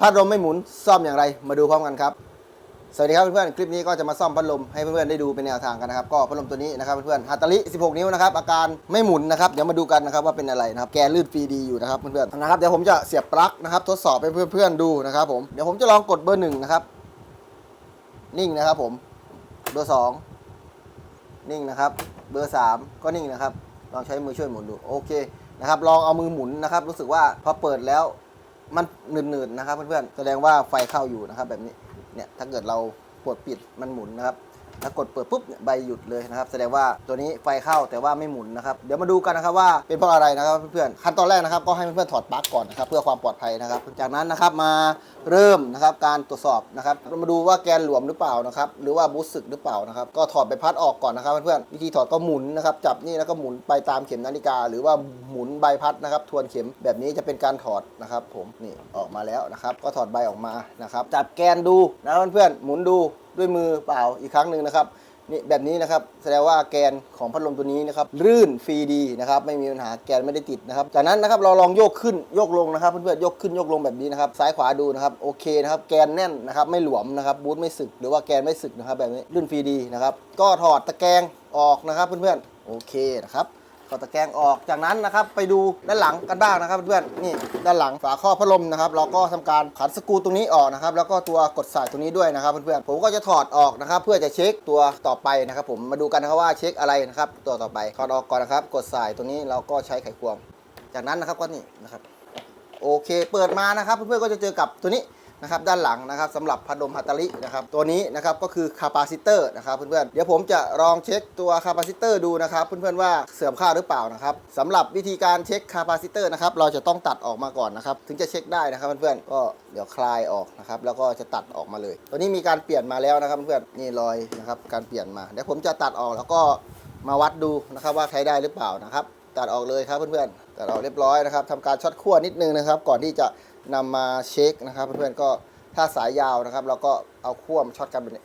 พัดลมไม่หมุนซ่อมอย่างไร มาดูพร้อมกันครับ สวัสดีครับเพื่อนๆ คลิปนี้ก็จะมาซ่อมพัดลมให้เพื่อนๆได้ดูเป็นแนวทางกันนะครับ ก็พัดลมตัวนี้นะครับเพื่อนๆฮัตตาริ16 นิ้วนะครับ อาการไม่หมุนนะครับ เดี๋ยวมาดูกันนะครับว่าเป็นอะไรนะครับ แกลื่นฟรีดีอยู่นะครับเพื่อนๆ นะครับ เดี๋ยวผมจะเสียบปลั๊กนะครับ ทดสอบให้เพื่อนๆดูนะครับผม เดี๋ยวผมจะลองกดเบอร์หนึ่งนะครับ นิ่งนะครับผม เบอร์สองนิ่งนะครับ เบอร์สามก็นิ่งนะครับ ลองใช้มือช่วยหมุนดู โอเคนะครับ ลองเอามือหมุนนะครับ รู้สึกว่าพอเปิดแล้ว มันหนืดๆนะครับเพื่อนๆแสดงว่าไฟเข้าอยู่นะครับ แบบนี้เนี่ยถ้าเกิดเรากดปิดมันหมุนนะครับ ถ้ากดเปิดปุ๊บเนี่ยใบหยุดเลยนะครับแสดงว่าตัวนี้ไฟเข้าแต่ว่าไม่หมุนนะครับเดี๋ยวมาดูกันนะครับว่าเป็นเพราะอะไรนะครับเพื่อนๆขั้นตอนแรกนะครับก็ให้เพื่อนๆถอดปลั๊กก่อนนะครับเพื่อความปลอดภัยนะครับ จากนั้นนะครับมาเริ่มนะครับการตรวจสอบนะครับเรามาดูว่าแกนหลวมหรือเปล่านะครับหรือว่าบูสสึกหรือเปล่านะครับก็ถอดใบพัดออกก่อนนะครับเพื่อนๆวิธีถอดก็หมุนนะครับจับนี่แล้วก็หมุนไปตามเข็มนาฬิกา หรือว่าหมุนใบพัดนะครับทวนเข็มแบบนี้จะเป็นการถอดนะครับ ผมนี่ออกมาแล้วนะครับ ก็ถอดใบออกมานะครับจับแกนดูนะเพื่อนๆหมุนดู ด้วยมือเปล่าอีกครั้งหนึ่งนะครับนี่แบบนี้นะครับแสดงว่าแกนของพัดลมตัวนี้นะครับลื่นฟรีดีนะครับไม่มีปัญหาแกนไม่ได้ติดนะครับ จากนั้นนะครับเราลองโยกขึ้นโยกลงนะครับเพื่อนๆยกขึ้นโยกลงแบบนี้นะครับซ้ายขวาดูนะครับโอเคนะครับแกนแน่นนะครับไม่หลวมนะครับบูทไม่สึกหรือว่าแกนไม่สึกนะครับแบบนี้ลื่นฟรีดีนะครับก็ถอดตะแกรงออกนะครับเพื่อนๆโอเคนะครับ ถอดตะแกรงออกจากนั้นนะครับไปดูด้านหลังกันบ้างนะครับเพื่อนนี่ด้านหลังฝาข้อพัดลมนะครับเราก็ทำการขันสกรูตรงนี้ออกนะครับแล้วก็ตัวกดสายตรงนี้ด้วยนะครับเพื่อนๆผมก็จะถอดออกนะครับเพื่อจะเช็คตัวต่อไปนะครับ ผมมาดูกันนะครับว่าเช็คอะไรนะครับตัวต่อไปถอดออกก่อนนะครับ กดสายตรงนี้เราก็ใช้ไขควง จากนั้นนะครับก็นี่นะครับโอเค เปิดมานะครับเพื่อนๆก็จะเจอกับตัวนี้ นะครับด้านหลังนะครับสำหรับพัดลมฮัตตารินะครับตัวนี้นะครับก็คือคาปาซิเตอร์นะครับเพื่อนๆเดี๋ยวผมจะลองเช็คตัวคาปาซิเตอร์ดูนะครับเพื่อนๆว่าเสื่อมค่าหรือเปล่านะครับสำหรับวิธีการเช็คคาปาซิเตอร์นะครับเราจะต้องตัดออกมาก่อนนะครับถึงจะเช็คได้นะครับเพื่อนๆก็เดี๋ยวคลายออกนะครับแล้วก็จะตัดออกมาเลย ตัวนี้มีการเปลี่ยนมาแล้วนะครับเพื่อนๆนี่รอยนะครับการเปลี่ยนมาเดี๋ยวผมจะตัดออกแล้วก็มาวัดดูนะครับว่าใช้ได้หรือเปล่านะครับตัดออกเลยครับเพื่อนๆตัดออกเรียบร้อยนะครับทำการช็อตขั้วนิดนึงนะครับ ก่อนที่จะ นำมาเช็คนะครับเพื่อนๆก็ถ้าสายยาวนะครับ เราก็เอาขั้วมาช็อตกันแบบนี้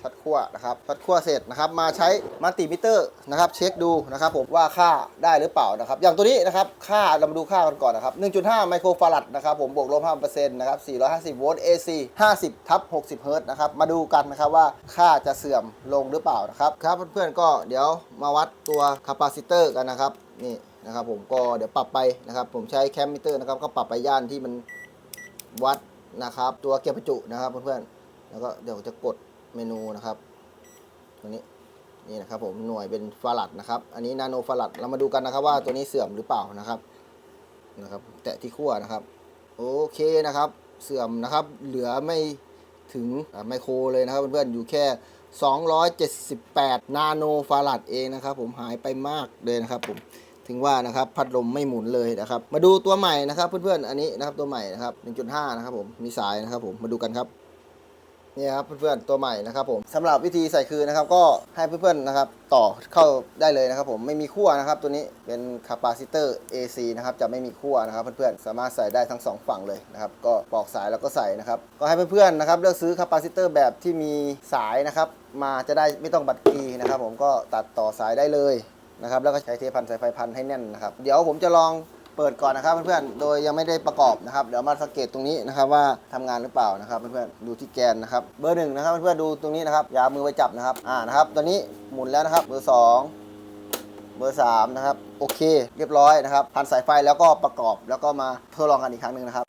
ช็อตขั้วนะครับช็อตขั้วเสร็จนะครับ มาใช้มัลติมิเตอร์นะครับ เช็คดูนะครับผมว่าค่าได้หรือเปล่านะครับ อย่างตัวนี้นะครับค่าเรามาดูค่ากันก่อนนะครับ 1.5 ไมโครฟารัดนะครับผมบวกลบ5%นะครับ 450 โวลต์ AC 50 ทับ 60 เฮิรตซ์นะครับ มาดูกันนะครับว่าค่าจะเสื่อมลงหรือเปล่านะครับ ครับเพื่อนๆก็เดี๋ยวมาวัดตัวคาปาซิเตอร์กันนะครับนี่ นะครับผมก็เดี๋ยวปรับไปนะครับ ผมใช้แคมมิเตอร์นะครับก็ปรับไปย่านที่มันวัดนะครับ ตัวเกียร์ประจุนะครับเพื่อนๆแล้วก็เดี๋ยวจะกดเมนูนะครับตัวนี้นี่นะครับผมหน่วยเป็นฟารัดนะครับ อันนี้นาโนฟารัดเรามาดูกันนะครับว่าตัวนี้เสื่อมหรือเปล่านะครับนะครับแตะที่ขั้วนะครับ โอเคนะครับ เสื่อมนะครับ เหลือไม่ถึงไมโครเลยนะครับเพื่อนๆอยู่แค่ 278 นาโนฟารัดเองนะครับ ผมหายไปมากเลยนะครับผม ถึงว่านะครับพัดลมไม่หมุนเลยนะครับมาดูตัวใหม่นะครับเพื่อนๆอันนี้นะครับตัวใหม่นะครับ 1.5 นะครับผมมีสายนะครับผมมาดูกันครับนี่ครับเพื่อนๆตัวใหม่นะครับผมสำหรับวิธีใส่คืนนะครับ ก็ให้เพื่อนๆนะครับ ต่อเข้าได้เลยนะครับ ผมไม่มีขั้วนะครับ ตัวนี้เป็นคาปาซิเตอร์ AC นะครับจะไม่มีขั้วนะครับ เพื่อนๆสามารถใส่ได้ทั้งสองฝั่งเลยนะครับก็ปอกสายแล้วก็ใส่นะครับ ก็ให้เพื่อนๆนะครับเลือกซื้อคาปาซิเตอร์แบบที่มีสายนะครับ มาจะได้ไม่ต้องบัดกีนะครับ ผมก็ตัดต่อสายได้เลย นะครับแล้วก็ใช้เทปพันสายไฟพันให้แน่นนะครับ เดี๋ยวผมจะลองเปิดก่อนนะครับเพื่อนๆ โดยยังไม่ได้ประกอบนะครับ เดี๋ยวมาสังเกตตรงนี้นะครับว่าทำงานหรือเปล่านะครับเพื่อนๆ ดูที่แกนนะครับ เบอร์หนึ่งนะครับเพื่อนๆ ดูตรงนี้นะครับ อย่าเอามือไปจับนะครับ อ่านะครับ ตอนนี้หมุนแล้วนะครับ เบอร์สองเบอร์สามนะครับ โอเค เรียบร้อยนะครับ พันสายไฟแล้วก็ประกอบแล้วก็มาทดลองกันอีกครั้งหนึ่งนะครับ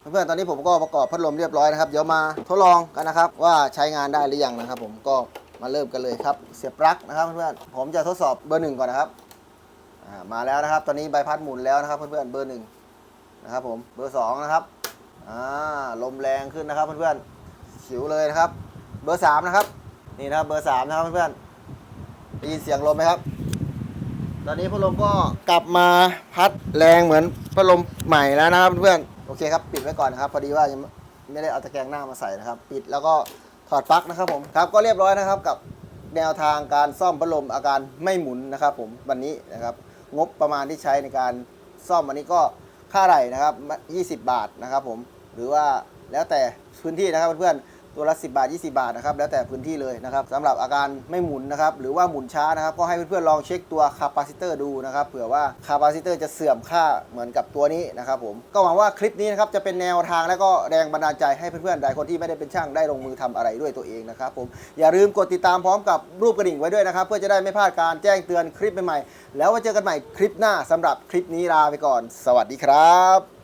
เพื่อนๆตอนนี้ผมก็ประกอบพัดลมเรียบร้อยนะครับ เดี๋ยวมาทดลองกันนะครับ ว่าใช้งานได้หรือยังนะครับ ผมก็มาเริ่มกันเลยครับ เสียบปลั๊กนะครับเพื่อนๆผมจะทดสอบเบอร์หนึ่งก่อนนะครับมาแล้วนะครับ ตอนนี้ใบพัดหมุนแล้วนะครับ เพื่อนๆเบอร์หนึ่งนะครับ ผมเบอร์สองนะครับลมแรงขึ้นนะครับ เพื่อนๆฉิวเลยนะครับ เบอร์สามนะครับ นี่นะครับเบอร์สามนะครับเพื่อนๆได้ยินเสียงลมไหมครับ ตอนนี้พัดลมก็กลับมาพัดแรงเหมือนพัดลมใหม่แล้วนะครับเพื่อนๆ โอเคครับ ปิดไว้ก่อนนะครับ พอดีว่ายังไม่ได้เอาตะแกรงหน้ามาใส่นะครับ ปิดแล้วก็ถอดปลั๊กนะครับผมครับก็เรียบร้อยนะครับกับแนวทางการซ่อมพัดลมอาการไม่หมุนนะครับ ผมวันนี้นะครับ งบประมาณที่ใช้ในการซ่อมวันนี้ก็ค่าไหร่นะครับ 20 บาทนะครับ ผมหรือว่าแล้วแต่พื้นที่นะครับเพื่อนๆ ตัวละ 10 บาท 20 บาทนะครับ แล้วแต่พื้นที่เลยนะครับสำหรับอาการไม่หมุนนะครับ หรือว่าหมุนช้านะครับ ก็ให้เพื่อนๆลองเช็คตัวคาปาซิเตอร์ดูนะครับ เผื่อว่าคาปาซิเตอร์จะเสื่อมค่าเหมือนกับตัวนี้นะครับผม ก็หวังว่าคลิปนี้นะครับจะเป็นแนวทางและก็แรงบันดาลใจให้เพื่อนๆหลายคนที่ไม่ได้เป็นช่างได้ลงมือทำอะไรด้วยตัวเองนะครับผม อย่าลืมกดติดตามพร้อมกับรูปกระดิ่งไว้ด้วยนะครับ เพื่อจะได้ไม่พลาดการแจ้งเตือนคลิปใหม่ๆ แล้วไว้เจอกันใหม่คลิปหน้าสำหรับคลิปนี้ลาไปก่อน สวัสดีครับ